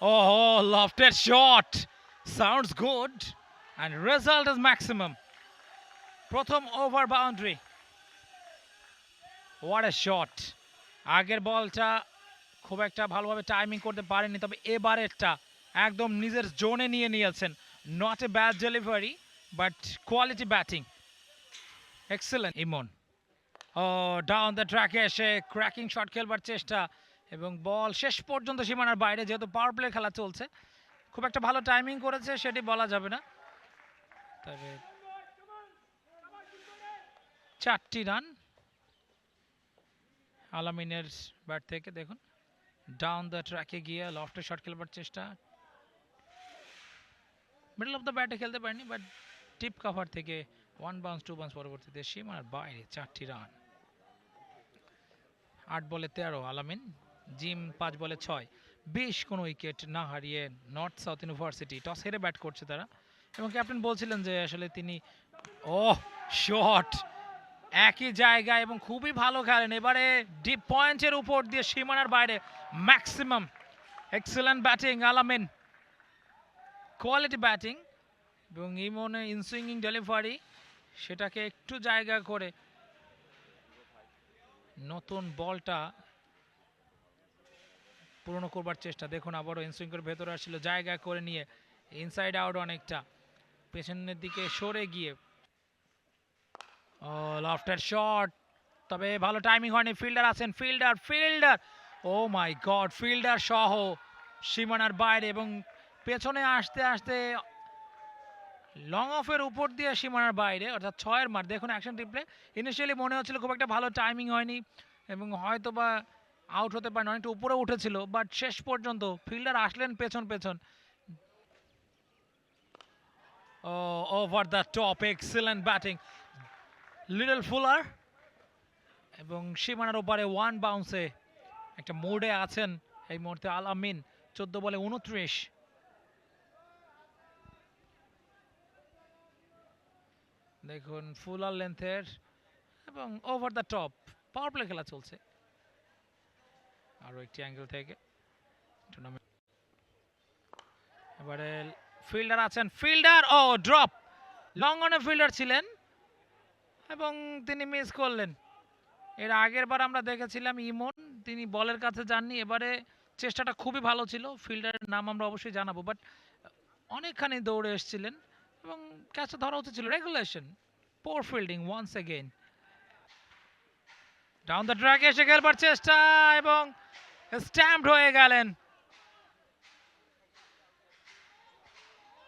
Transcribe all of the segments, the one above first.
Oh, lofted shot. Sounds good. And result is maximum. প্রথম over boundary what a shot আগের বলটা খুব একটা ভালোভাবে টাইমিং করতে পারেনি তবে এবারেরটা একদম নিজের জোনে নিয়ে নিয়েছেন not a bad delivery but quality batting excellent Emon O down the ট্র্যাকে এসে ক্র্যাকিং শট খেলবার চেষ্টা এবং বল শেষ পর্যন্ত সীমানার বাইরে, যেহেতু পাওয়ার প্লে খেলা চলছে, খুব একটা ভালো টাইমিং করেছে, সেটি বলা যাবে না। তবে চারটি রান আলামিনের ব্যাট থেকে, দেখুন ডাউন দ্য ট্র্যাকে গিয়ে লফটে শট খেলবার চেষ্টা। মিডল অফ দ্য ব্যাটে খেলতে পারেনি বাট টিপ কাভার থেকে ওয়ান বাউন্স টু বাউন্স পরবর্তীতে সীমানার বাইরে চারটি রান আট বলে তেরো, আলামিন। জিম পাঁচ বলে ছয়। বেশ কোনো উইকেট না হারিয়ে নর্থ সাউথ ইউনিভার্সিটি টস হেরে ব্যাট করছে তারা। এবং ক্যাপ্টেন বলছিলেন যে আসলে তিনি ও শট! একই জায়গায় এবং খুবই ভালো খেলেন। এবারে ডিপ পয়েন্টের উপর দিয়ে সীমানার বাইরে maximum excellent batting Alamin. Quality batting এবং ইমনে ইনসুইংিং ডেলিভারি, সেটাকে একটু জায়গা করে নতুন বলটা পূরণ করবার চেষ্টা। দেখুন, আবারও ইনসুইং করে ভেতরে আসছিল, জায়গা করে নিয়ে ইনসাইড আউট অনেকটা। পেছনের দিকে সরে গিয়ে ও লাফটার শট তবে ভালো টাইমিং হয়নি ফিল্ডার আছেন fielder fielder oh my god fielder সহ সীমানার বাইরে এবং পেছনে আসতে আসতে লং অফের উপর দিয়ে সীমানার বাইরে, অর্থাৎ ছয়ের মার। দেখুন অ্যাকশন রিপ্লে ইনিশিয়ালি মনে হচ্ছিল খুব একটা ভালো টাইমিং হয়নি এবং হয়তো বা আউট হতে পারে অনেকটা উপরে উঠেছিল বাট শেষ পর্যন্ত ফিল্ডার আসলেন পেছন পেছন। ও over the top excellent batting little fuller এবং সীমানার ওপারে ওয়ান বাউন্সে একটা মোডে আছেন এই মুহূর্তে আল আমিন, চোদ্দ বলে উনত্রিশ। দেখুন ফুলার লেন্থের এবং over the top power play খেলা চলছে। আরও একটি অ্যাঙ্গেল থেকে। এবারে ফিল্ডার আছেন। ফিল্ডার ও ড্রপ লং অনে ফিল্ডার ছিলেন এবং তিনি মিস করলেন। এর আগের বার আমরা দেখেছিলাম ইমন, তিনি বলের কাছে যাননি। এবারে চেষ্টাটা খুবই ভালো ছিল। ফিল্ডারের নাম আমরা অবশ্যই জানাব বাট অনেকখানি দৌড়ে এসেছিলেন এবং ক্যাচটা ধরা উচিত ছিল। Regulation poor fielding once again down the track এসে খেলবার চেষ্টা এবং স্ট্যাম্পড হয়ে গেলেন।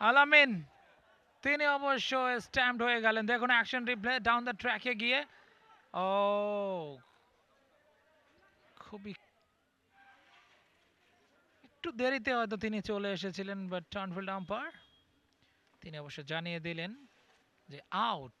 আলামিন, তিনি অবশ্য স্ট্যাম্পড হয়ে গেলেন। দেখুন অ্যাকশন রিপ্লে ডাউন দ্য ট্র্যাকে গিয়ে। ও, খুবই একটু দেরিতে হয়তো তিনি চলে এসেছিলেন বাট টার্নফিল্ড আম্পায়ার তিনি অবশ্য জানিয়ে দিলেন যে out